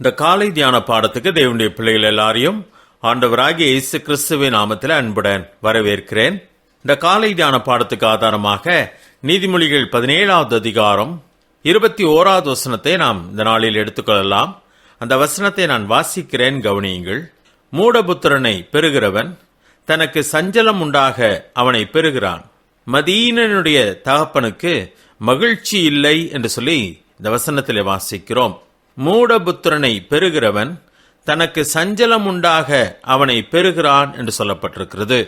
இந்த காலை தியான பாடத்துக்கு தேவனுடைய பிள்ளைகள் எல்லாரையும் ஆண்டவராகிய இயேசு கிறிஸ்துவின் நாமத்தில் அன்புடன் வரவேற்கிறேன். இந்த காலை தியான பாடத்துக்கு ஆதாரமாக நீதிமொழிகள் பதினேழாவது அதிகாரம் இருபத்தி ஓராவது வசனத்தை நாம் இந்த நாளில் எடுத்துக்கொள்ளலாம். அந்த வசனத்தை நான் வாசிக்கிறேன் கவனியுங்கள். மூடபுத்திரனை பெறுகிறவன் தனக்கு சஞ்சலம் உண்டாக அவனை பெறுகிறான். மதீனனுடைய தகப்பனுக்கு மகிழ்ச்சி இல்லை என்று சொல்லி இந்த வசனத்திலே வாசிக்கிறோம். மூடபுத்திரனை பெறுகிறவன் தனக்கு சஞ்சலம் உண்டாக அவனை பெறுகிறான் என்று சொல்லப்பட்டிருக்கிறது.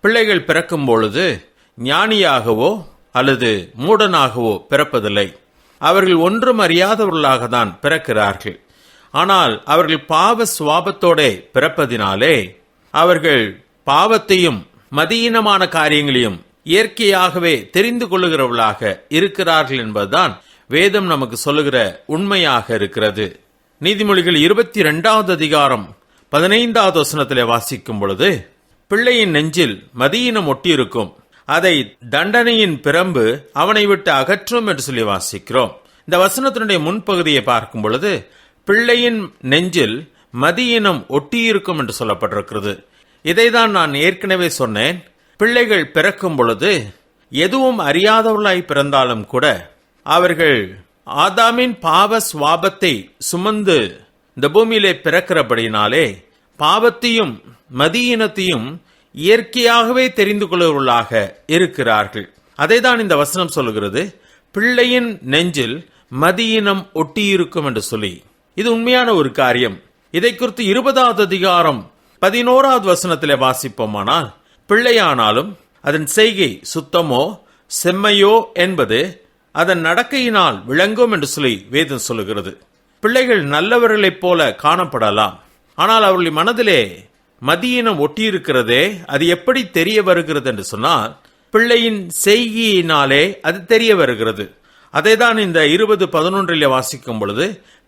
பிள்ளைகள் பிறக்கும் பொழுது ஞானியாகவோ அல்லது மூடனாகவோ பிறப்பதில்லை. அவர்கள் ஒன்றும் அறியாதவர்களாக தான் பிறக்கிறார்கள். ஆனால் அவர்கள் பாவ சுவாபத்தோட பிறப்பதினாலே அவர்கள் பாவத்தையும் மதியீனமான காரியங்களையும் இயற்கையாகவே தெரிந்து கொள்ளுகிறவர்களாக இருக்கிறார்கள் என்பதுதான் வேதம் நமக்கு சொல்லுகிற உண்மையாக இருக்கிறது. நீதிமொழிகள் இருபத்தி இரண்டாவது அதிகாரம் பதினைந்தாவது வசனத்திலே வாசிக்கும் பொழுது பிள்ளையின் நெஞ்சில் மதியினம் ஒட்டியிருக்கும் அதை தண்டனையின் பிரம்பு அவனை விட்டு அகற்றும் என்று சொல்லி வாசிக்கிறோம். இந்த வசனத்தினுடைய முன்பகுதியை பார்க்கும் பொழுது பிள்ளையின் நெஞ்சில் மதியினம் ஒட்டியிருக்கும் என்று சொல்லப்பட்டிருக்கிறது. இதைதான் நான் ஏற்கனவே சொன்னேன். பிள்ளைகள் பிறக்கும் பொழுது எதுவும் அறியாதவர்களாய் பிறந்தாலும் கூட அவர்கள் ஆதாமின் பாவ சுவாபத்தை சுமந்து இந்த பூமியிலே பிறக்கிறபடினாலே பாவத்தையும் மதியினத்தையும் இயற்கையாகவே தெரிந்து கொள்வர்களாக இருக்கிறார்கள். அதைதான் இந்த வசனம் சொல்லுகிறது. பிள்ளையின் நெஞ்சில் மதியினம் ஒட்டியிருக்கும் என்று சொல்லி. இது உண்மையான ஒரு காரியம். இதை குறித்து இருபதாவது அதிகாரம் பதினோராவது வசனத்தில் வாசிப்போமானால் பிள்ளையானாலும் அதன் செய்கை சுத்தமோ செம்மையோ என்பது அதன் நடக்கையினால் விளங்கும் என்று சொல்லி வேதம் சொல்லுகிறது. பிள்ளைகள் நல்லவர்களைப் போல காணப்படலாம். ஆனால் அவர்களின் மனதிலே மதியினம் ஒட்டியிருக்கிறதே அது எப்படி தெரிய வருகிறது என்று சொன்னால் பிள்ளையின் செய்கையினாலே அது தெரிய வருகிறது. அதை தான் இந்த இருபது பதினொன்றிலே வாசிக்கும் பொழுது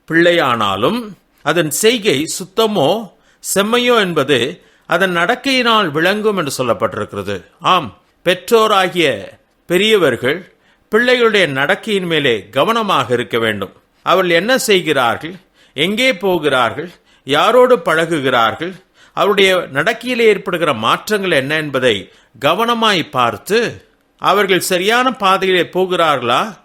பிள்ளையானாலும் அதன் செய்கை சுத்தமோ செம்மையோ என்பது அதன் நடக்கையினால் விளங்கும் என்று சொல்லப்பட்டிருக்கிறது. ஆம் பெற்றோராகிய பெரியவர்கள் பிள்ளைகளுடைய நடக்கையின் மேலே கவனமாக இருக்க வேண்டும். அவர்கள் என்ன செய்கிறார்கள்? எங்கே போகிறார்கள்? யாரோடு பழகுகிறார்கள்? அவருடைய நடக்கையிலே ஏற்படுகிற மாற்றங்கள் என்ன என்பதை கவனமாய் பார்த்து அவர்கள் சரியான பாதையிலே போகிறார்களா?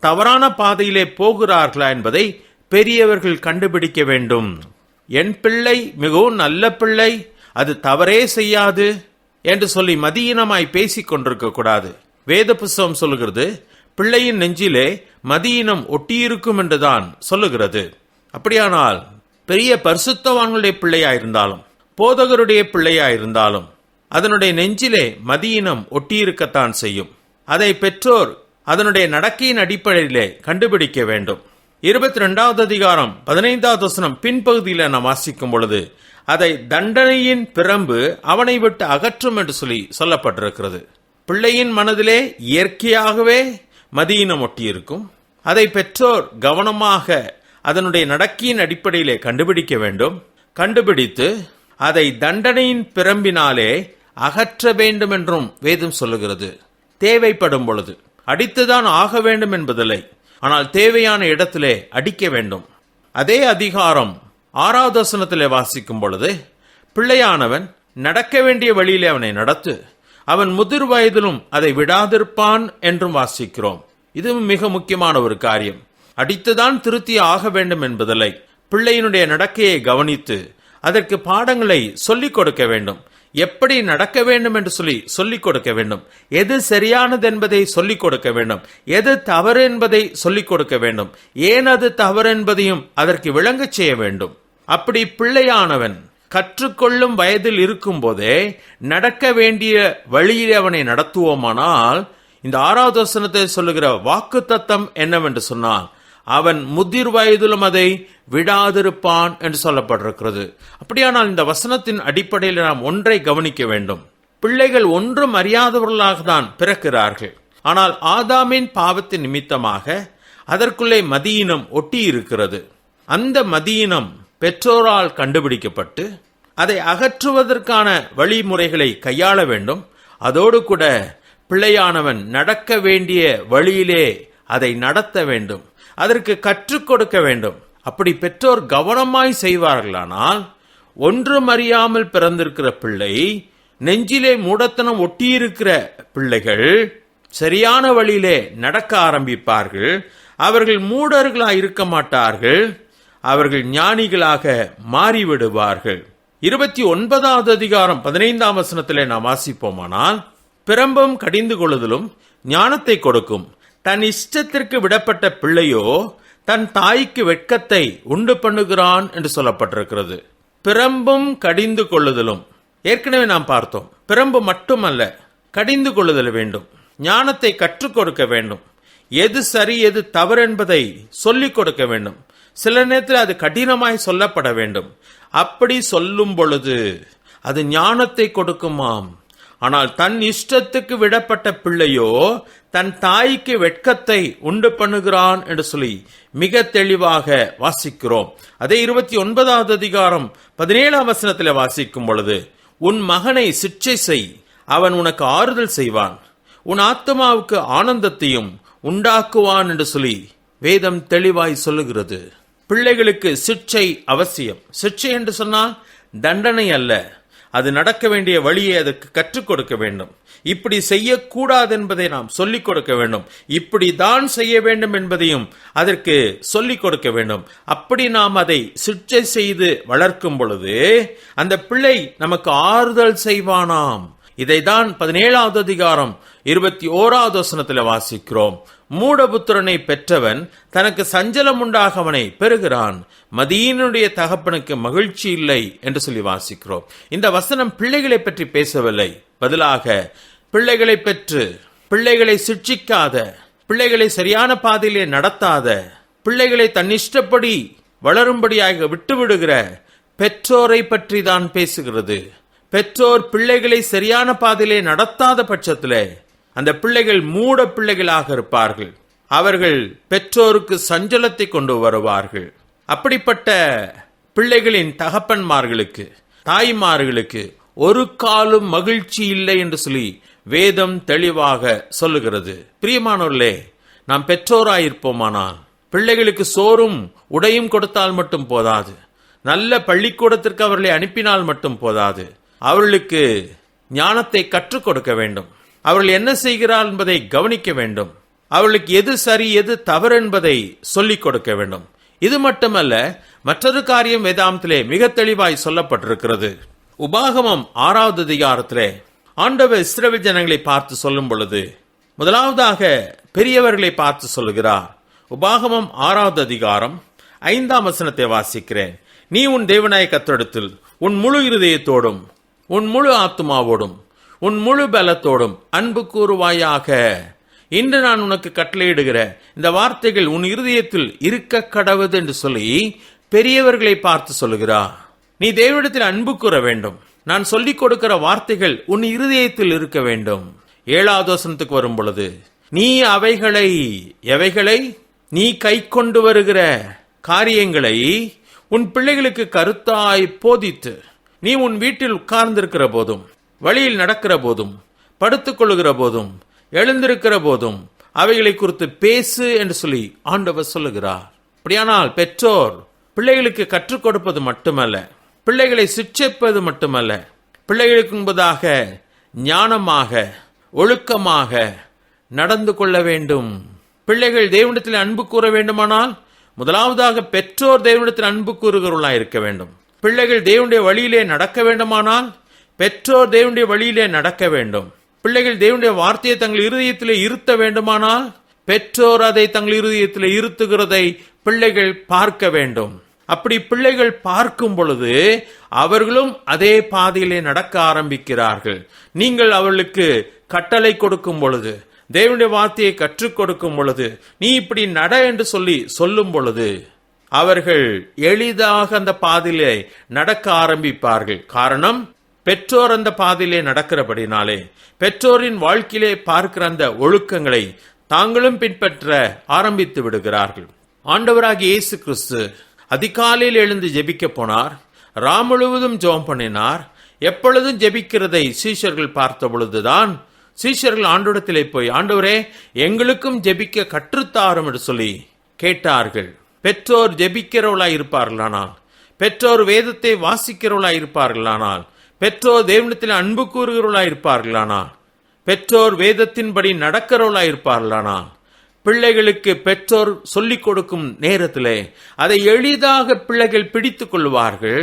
தவறான பாதையிலே போகிறார்களா என்பதை பெரியவர்கள் கண்டுபிடிக்க வேண்டும். என் பிள்ளை மிகவும் நல்ல பிள்ளை அது தவறே செய்யாது என்று சொல்லி மதியினமாய் பேசிக் கொண்டிருக்க கூடாது. வேத புஸ்தகம் சொல்லுகிறது பிள்ளையின் நெஞ்சிலே மதியினம் ஒட்டியிருக்கும் என்றுதான் சொல்லுகிறது. அப்படியானால் பெரிய பரிசுத்தவான்களுடைய பிள்ளையாயிருந்தாலும் போதகருடைய பிள்ளையாயிருந்தாலும் அதனுடைய நெஞ்சிலே மதியினம் ஒட்டியிருக்கத்தான் செய்யும். அதை பெற்றோர் அதனுடைய நடக்கையின் அடிப்படையிலே கண்டுபிடிக்க வேண்டும். இருபத்தி ரெண்டாவது அதிகாரம் பதினைந்தாவது வசனம் பின்பகுதியில் நாம் வாசிக்கும் பொழுது அதை தண்டனையின் பிரம்பு அவனை விட்டு அகற்றும் என்று சொல்லி சொல்லப்பட்டிருக்கிறது. பிள்ளையின் மனதிலே இயற்கையாகவே மதியினம் ஒட்டியிருக்கும். அதை பெற்றோர் கவனமாக அதனுடைய நடக்கையின் அடிப்படையிலே கண்டுபிடிக்க வேண்டும். கண்டுபிடித்து அதை தண்டனையின் பிரம்பினாலே அகற்ற வேண்டும் என்றும் வேதம் சொல்லுகிறது. தேவைப்படும் பொழுது அடித்துதான் ஆக வேண்டும் என்பதில்லை. ஆனால் தேவையான இடத்திலே அடிக்க வேண்டும். அதே அதிகாரம் ஆறாவது வசனத்திலே வாசிக்கும் பொழுது பிள்ளையானவன் நடக்க வேண்டிய வழியிலே அவனை நடத்து அவன் முதிர் வயதிலும் அதை விடாதிருப்பான் என்றும் வாசிக்கிறோம். இதுவும் மிக முக்கியமான ஒரு காரியம். அடித்துதான் திருத்தி ஆக வேண்டும் என்பதில்லை. பிள்ளையினுடைய நடக்கையை கவனித்து அதற்கு பாடங்களை சொல்லிக் கொடுக்க வேண்டும். எப்படி நடக்க வேண்டும் என்று சொல்லி சொல்லிக் கொடுக்க வேண்டும். எது சரியானது என்பதை சொல்லிக் கொடுக்க வேண்டும். எது தவறு என்பதை சொல்லிக் கொடுக்க வேண்டும். ஏன் அது தவறு என்பதையும் அதற்கு விளங்கச் செய்ய வேண்டும். அப்படி பிள்ளையானவன் கற்றுக்கொள்ளும் வயதில் இருக்கும் போதே நடக்க வேண்டிய வழியில் அவனை நடத்துவோமானால் இந்த ஆறாவது வசனத்தை சொல்லுகிற வாக்கு தத்தம் என்னவென்று சொன்னால் அவன் முதிர் வயதிலும் அதை விடாதிருப்பான் என்று சொல்லப்பட்டிருக்கிறது. அப்படியானால் இந்த வசனத்தின் அடிப்படையில் நாம் ஒன்றை கவனிக்க வேண்டும். பிள்ளைகள் ஒன்றும் அறியாதவர்களாக தான் பிறக்கிறார்கள். ஆனால் ஆதாமின் பாவத்தின் நிமித்தமாக அதற்குள்ளே மதியினம் ஒட்டி இருக்கிறது அந்த மதியினம் பெற்றோரால் கண்டுபிடிக்கப்பட்டு அதை அகற்றுவதற்கான வழிமுறைகளை கையாள வேண்டும். அதோடு கூட பிள்ளையானவன் நடக்க வேண்டிய வழியிலே அதை நடத்த வேண்டும். அதற்கு கற்றுக் கொடுக்க வேண்டும். அப்படி பெற்றோர் கவனமாய் செய்வார்களானால் ஒன்றும் அறியாமல் பிறந்திருக்கிற பிள்ளை நெஞ்சிலே மூடத்தனம் ஒட்டியிருக்கிற பிள்ளைகள் சரியான வழியிலே நடக்க ஆரம்பிப்பார்கள். அவர்கள் மூடர்களாய் இருக்க மாட்டார்கள். அவர்கள் ஞானிகளாக மாறிவிடுவார்கள். இருபத்தி ஒன்பதாவது அதிகாரம் பதினைந்தாம் வசனத்திலே நாம் வாசிப்போமானால் பிரம்பம் கடிந்து கொள்ளுதலும் ஞானத்தை கொடுக்கும். தன் இஷ்டத்திற்கு விடப்பட்ட பிள்ளையோ தன் தாய்க்கு வெட்கத்தை உண்டு பண்ணுகிறான் என்று சொல்லப்பட்டிருக்கிறது. பிரம்பும் கடிந்து கொள்ளுதலும். ஏற்கனவே நாம் பார்த்தோம். பிரம்பு மட்டுமல்ல கடிந்து கொள்ளுதல் வேண்டும். ஞானத்தை கற்றுக் கொடுக்க வேண்டும். எது சரி எது தவறு என்பதை சொல்லிக் கொடுக்க வேண்டும். சில நேரத்தில் அது கடினமாய் சொல்லப்பட வேண்டும். அப்படி சொல்லும் பொழுது அது ஞானத்தை கொடுக்குமாம். ஆனால் தன் இஷ்டத்துக்கு விடப்பட்ட பிள்ளையோ தன் தாய்க்கு வெட்கத்தை உண்டு பண்ணுகிறான் என்று சொல்லி மிக தெளிவாக வாசிக்கிறோம். அதே இருபத்தி ஒன்பதாவது அதிகாரம் பதினேழாம் வசனத்தில் வாசிக்கும் பொழுது உன் மகனை சிற்றை செய் அவன் உனக்கு ஆறுதல் செய்வான். உன் ஆத்மாவுக்கு ஆனந்தத்தையும் உண்டாக்குவான் என்று சொல்லி வேதம் தெளிவாய் சொல்லுகிறது. பிள்ளைகளுக்கு சிக்ஷை அவசியம். சிற்சை என்று சொன்னால் தண்டனை அல்ல. அது நடக்க வேண்டிய வழியை அதற்கு கற்றுக் கொடுக்க வேண்டும். இப்படி செய்யக்கூடாது என்பதை நாம் சொல்லிக் கொடுக்க வேண்டும். இப்படி தான் செய்ய வேண்டும் என்பதையும் அதற்கு சொல்லிக் கொடுக்க வேண்டும். அப்படி நாம் அதை சிற்சை செய்து வளர்க்கும் பொழுது அந்த பிள்ளை நமக்கு ஆறுதல் செய்வானாம். இதைதான் பதினேழாவது அதிகாரம் இருபத்தி ஓராவது வசனத்தில் வாசிக்கிறோம். மூடபுத்திரனை பெற்றவன் தனக்கு சஞ்சலம் உண்டாகவனை பெறுகிறான். மதியினுடைய தகப்பனுக்கு மகிழ்ச்சி இல்லை என்று சொல்லி வாசிக்கிறோம். இந்த வசனம் பிள்ளைகளை பற்றி பேசவில்லை. பதிலாக பிள்ளைகளை பெற்று பிள்ளைகளை சிக்ஷிக்காத பிள்ளைகளை சரியான பாதையிலே நடத்தாத பிள்ளைகளை தன்னிஷ்டப்படி வளரும்படியாக விட்டுவிடுகிற பெற்றோரை பற்றி தான் பேசுகிறது. பெற்றோர் பிள்ளைகளை சரியான பாதையிலே நடத்தாத பட்சத்திலே அந்த பிள்ளைகள் மூட பிள்ளைகளாக இருப்பார்கள். அவர்கள் பெற்றோருக்கு சஞ்சலத்தை கொண்டு வருவார்கள். அப்படிப்பட்ட பிள்ளைகளின் தகப்பன்மார்களுக்கு தாய்மார்களுக்கு ஒரு காலும் மகிழ்ச்சி இல்லை என்று சொல்லி வேதம் தெளிவாக சொல்லுகிறது. பிரியமானோர்களே நாம் பெற்றோராயிருப்போமானால் பிள்ளைகளுக்கு சோறும் உடையும் கொடுத்தால் மட்டும் போதாது. நல்ல பள்ளிக்கூடத்திற்கு அவர்களை அனுப்பினால் மட்டும் போதாது. அவர்களுக்கு ஞானத்தை கற்றுக் கொடுக்க வேண்டும். அவர்கள் என்ன செய்கிறார் என்பதை கவனிக்க வேண்டும். அவர்களுக்கு எது சரி எது தவறு என்பதை சொல்லிக் கொடுக்க வேண்டும். இது மட்டுமல்ல மற்றொரு காரியம் வேதாந்திலே மிக தெளிவாய் சொல்லப்பட்டிருக்கிறது. உபாகமம் ஆறாவது அதிகாரத்திலே ஆண்டவர் இஸ்ரவேல் ஜனங்களை பார்த்து சொல்லும் பொழுது முதலாவதாக பெரியவர்களை பார்த்து சொல்கிறார். உபாகமம் ஆறாவது அதிகாரம் ஐந்தாம் வசனத்தை வாசிக்கிறேன். நீ உன் தேவநாய கத்தடத்தில் உன் முழு இருதயத்தோடும் உன் முழு ஆத்மாவோடும் உன் முழு பலத்தோடும் அன்பு கூறுவாயாக. இன்று நான் உனக்கு கட்டளையிடுகிற இந்த வார்த்தைகள் உன் இருதயத்தில் இருக்க கடவுது என்று சொல்லி பெரியவர்களை பார்த்து சொல்லுகிறா. நீ தேவனிடத்தில் அன்பு கூற வேண்டும். நான் சொல்லிக் கொடுக்கிற வார்த்தைகள் உன் இருதயத்தில் இருக்க வேண்டும். ஏழாவது வசனத்துக்கு வரும் பொழுது நீ அவைகளை எவைகளை நீ கை கொண்டு வருகிற காரியங்களை உன் பிள்ளைகளுக்கு கருத்தாய் போதித்து நீ உன் வீட்டில் உட்கார்ந்திருக்கிற போதும் வழியில் நடக்கிற போதும் படுத்துக்கொள்ளுகிற போதும் எழுந்திருக்கிற போதும் அவைகளை குறித்து பேசு என்று சொல்லி ஆண்டவர் சொல்லுகிறார். அப்படியானால் பெற்றோர் பிள்ளைகளுக்கு கற்றுக் கொடுப்பது மட்டுமல்ல பிள்ளைகளை சிக்ஷிப்பது மட்டுமல்ல பிள்ளைகளுக்கு என்பதாக ஞானமாக ஒழுக்கமாக நடந்து கொள்ள வேண்டும். பிள்ளைகள் தேவனிடத்தில் அன்பு கூற வேண்டுமானால் முதலாவதாக பெற்றோர் தேவனிடத்தில் அன்பு கூறுகிறவர்களாக இருக்க வேண்டும். பிள்ளைகள் தேவனுடைய வழியிலே நடக்க வேண்டுமானால் பெற்றோர் தேவனுடைய வழியிலே நடக்க வேண்டும். பிள்ளைகள் தேவனுடைய வார்த்தையை தங்கள் இருதயத்திலே இருத்த வேண்டுமானால் பெற்றோர் அதை தங்கள் இருதயத்திலே இருத்துகிறதை பிள்ளைகள் பார்க்க வேண்டும். அப்படி பிள்ளைகள் பார்க்கும் பொழுது அவர்களும் அதே பாதையிலே நடக்க ஆரம்பிக்கிறார்கள். நீங்கள் அவர்களுக்கு கட்டளை கொடுக்கும் பொழுது தேவனுடைய வார்த்தையை கற்றுக் கொடுக்கும் பொழுது நீ இப்படி நட என்று சொல்லி சொல்லும் பொழுது அவர்கள் எளிதாக அந்த பாதையிலே நடக்க ஆரம்பிப்பார்கள். காரணம் பெற்றோர் அந்த பாதையிலே நடக்கிறபடினாலே பெற்றோரின் வாழ்க்கையிலே பார்க்கிற அந்த ஒழுக்கங்களை தாங்களும் பின்பற்ற ஆரம்பித்து விடுகிறார்கள். ஆண்டவராகிய இயேசு கிறிஸ்து அதிகாலையில் எழுந்து ஜெபிக்க போனார் ராம் முழுவதும் ஜோம் பண்ணினார் எப்பொழுதும் ஜெபிக்கிறதை சீஷர்கள் பார்த்த பொழுதுதான் சீஷர்கள் ஆண்டோடத்திலே போய் ஆண்டவரே எங்களுக்கும் ஜெபிக்க கற்றுத்தாரும் என்று சொல்லி கேட்டார்கள். பெற்றோர் ஜெபிக்கிறவளாய் இருப்பார்களானால் பெற்றோர் வேதத்தை வாசிக்கிறவளாய் இருப்பார்களானால் பெற்றோர் தேவனத்தில் அன்பு கூறுகிறவளாய் இருப்பார்களானால் பெற்றோர் வேதத்தின்படி நடக்கிறவளாய் இருப்பார்களானால் பிள்ளைகளுக்கு பெற்றோர் சொல்லிக் கொடுக்கும் நேரத்திலே அதை எளிதாக பிள்ளைகள் பிடித்துக் கொள்வார்கள்.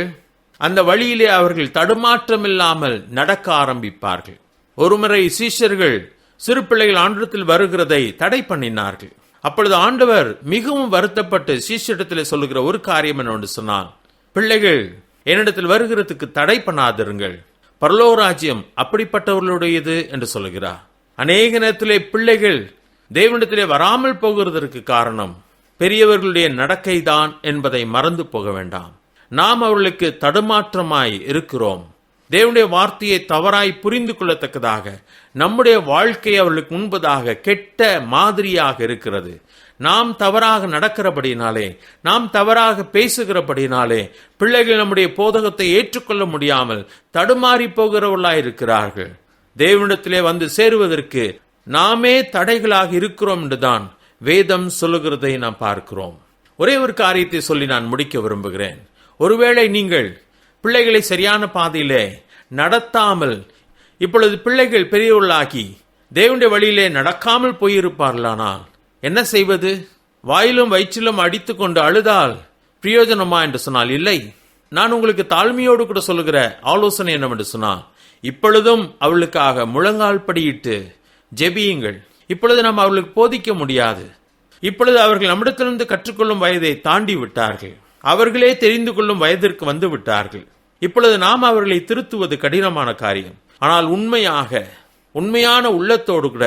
அந்த வழியிலே அவர்கள் தடுமாற்றமில்லாமல் நடக்க ஆரம்பிப்பார்கள். ஒருமுறை சீஷர்கள் சிறு பிள்ளைகள் ஆண்டத்தில் வருகிறதை தடை பண்ணினார்கள். அப்பொழுது ஆண்டவர் மிகவும் வருத்தப்பட்டு சீஷரிடத்தில் சொல்லுகிற ஒரு காரியம் என்ன ஒன்று சொன்னால் பிள்ளைகள் என்னிடத்தில் வருகிறதுக்கு தடை பண்ணாதிருங்கள். பரலோராஜ்யம் அப்படிப்பட்டவர்களுடையது என்று சொல்லுகிறார். அநேக நேரத்திலே பிள்ளைகள் தேவனிடத்திலே வராமல் போகிறதற்கு காரணம் பெரியவர்களுடைய நடக்கை தான் என்பதை மறந்து போக வேண்டாம். நாம் அவர்களுக்கு தடுமாற்றமாய் இருக்கிறோம். தேவனுடைய வார்த்தையை தவறாய் புரிந்து கொள்ளத்தக்கதாக நம்முடைய வாழ்க்கை அவர்களுக்கு முன்பதாக கெட்ட மாதிரியாக இருக்கிறது. நாம் தவறாக நடக்கிறபடினாலே நாம் தவறாக பேசுகிறபடினாலே பிள்ளைகள் நம்முடைய போதகத்தை ஏற்றுக்கொள்ள முடியாமல் தடுமாறி போகிறவர்களாய் இருக்கிறார்கள். தேவனிடத்திலே வந்து சேருவதற்கு நாமே தடைகளாக இருக்கிறோம் என்றுதான் வேதம் சொல்லுகிறதை நாம் பார்க்கிறோம். ஒரே ஒரு காரியத்தை சொல்லி நான் முடிக்க விரும்புகிறேன். ஒருவேளை நீங்கள் பிள்ளைகளை சரியான பாதையிலே நடத்தாமல் இப்பொழுது பிள்ளைகள் பெரியவர்களாகி தேவனுடைய வழியிலே நடக்காமல் போயிருப்பார்களானால் என்ன செய்வது? வாயிலும் வயிற்றிலும் அடித்துக்கொண்டு அழுதால் பிரயோஜனமா என்று சொன்னால் இல்லை. நான் உங்களுக்கு தாழ்மையோடு கூட சொல்லுகிற ஆலோசனை என்னவென்று சொன்னால் இப்பொழுதும் அவளுக்காக முழங்கால் படியிட்டு ஜெபியுங்கள். இப்பொழுது நாம் அவர்களுக்கு போதிக்க முடியாது. இப்பொழுது அவர்கள் நம்மிடத்திலிருந்து கற்றுக்கொள்ளும் வயதை தாண்டி விட்டார்கள். அவர்களே தெரிந்து கொள்ளும் வயதிற்கு வந்து விட்டார்கள். இப்பொழுது நாம் அவர்களை திருத்துவது கடினமான காரியம். ஆனால் உண்மையாக உண்மையான உள்ளத்தோடு கூட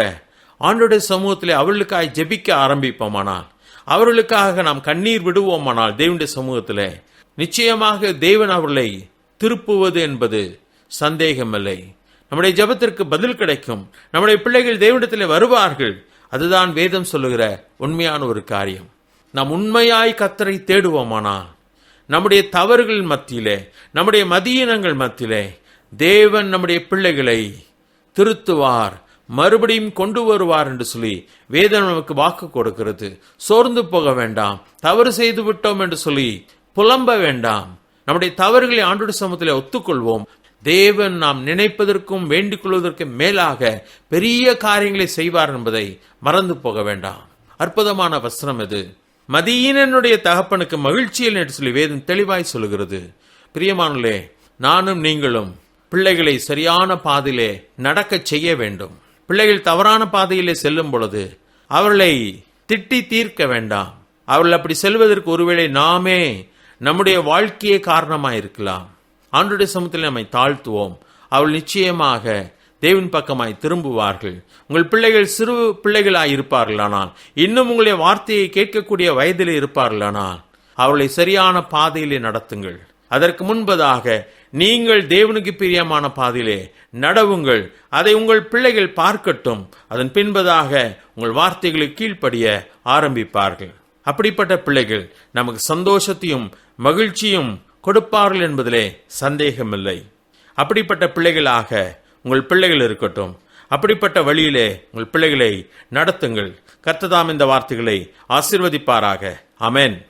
ஆண்டோடைய சமூகத்திலே அவர்களுக்காக ஜெபிக்க ஆரம்பிப்போமானால் அவர்களுக்காக நாம் கண்ணீர் விடுவோமானால் தேவனுடைய சமூகத்திலே நிச்சயமாக தேவன் அவர்களை திருப்புவது என்பது சந்தேகமில்லை. நம்முடைய ஜெபத்திற்கு பதில் கிடைக்கும். நம்முடைய பிள்ளைகள் தேவனிடத்திலே வருவார்கள். அதுதான் வேதம் சொல்லுகிற உண்மையான ஒரு காரியம். நாம் உண்மையாய் கத்தரை தேடுவோமானால் நம்முடைய தவறுகள் மத்தியிலே நம்முடைய மதியினங்கள் மத்தியிலே தேவன் நம்முடைய பிள்ளைகளை திருத்துவார். மறுபடியும் கொண்டு வருவார் என்று சொல்லி வேதம் நமக்கு வாக்கு கொடுக்கிறது. சோர்ந்து போக வேண்டாம். தவறு செய்து விட்டோம் என்று சொல்லி புலம்ப வேண்டாம். நம்முடைய தவறுகளை ஆண்டோட சமூகத்தில் ஒத்துக்கொள்வோம். தேவன் நாம் நினைப்பதற்கும் வேண்டிக் கொள்வதற்கும் மேலாக பெரிய காரியங்களை செய்வார் என்பதை மறந்து போக வேண்டாம். அற்புதமான வஸ்திரம் இது. மதியினனுடைய தகப்பனுக்கு மகிழ்ச்சியில் என்று சொல்லி வேதம் தெளிவாய் சொல்லுகிறது. பிரியமானே நானும் நீங்களும் பிள்ளைகளை சரியான பாதிலே நடக்கச் செய்ய வேண்டும். பிள்ளைகள் தவறான பாதையிலே செல்லும் பொழுது அவர்களை திட்டி தீர்க்க வேண்டாம். அவர்கள் அப்படி செல்வதற்கு ஒருவேளை நாமே நம்முடைய வாழ்க்கையே காரணமாக இருக்கலாம் ஆண்டுடைய சமூகத்தில் நம்மை தாழ்த்துவோம். அவள் நிச்சயமாக தேவன் பக்கமாய் திரும்புவார்கள். உங்கள் பிள்ளைகள் சிறு பிள்ளைகளாய் இருப்பார்களானால் இன்னும் உங்களுடைய வார்த்தையை கேட்கக்கூடிய வயதில் இருப்பார்களானால் அவளை சரியான பாதையிலே நடத்துங்கள். அதற்கு முன்பதாக நீங்கள் தேவனுக்கு பிரியமான பாதையிலே நடவுங்கள். அதை உங்கள் பிள்ளைகள் பார்க்கட்டும். அதன் பின்பதாக உங்கள் வார்த்தைகளை கீழ்ப்படிய ஆரம்பிப்பார்கள். அப்படிப்பட்ட பிள்ளைகள் நமக்கு சந்தோஷத்தையும் மகிழ்ச்சியும் கொடுப்பார்கள் என்பதிலே சந்தேகமில்லை. அப்படிப்பட்ட பிள்ளைகளாக உங்கள் பிள்ளைகள் இருக்கட்டும். அப்படிப்பட்ட வழியிலே உங்கள் பிள்ளைகளை நடத்துங்கள். கர்த்ததாம் இந்த வார்த்தைகளை ஆசிர்வதிப்பாராக. அமேன்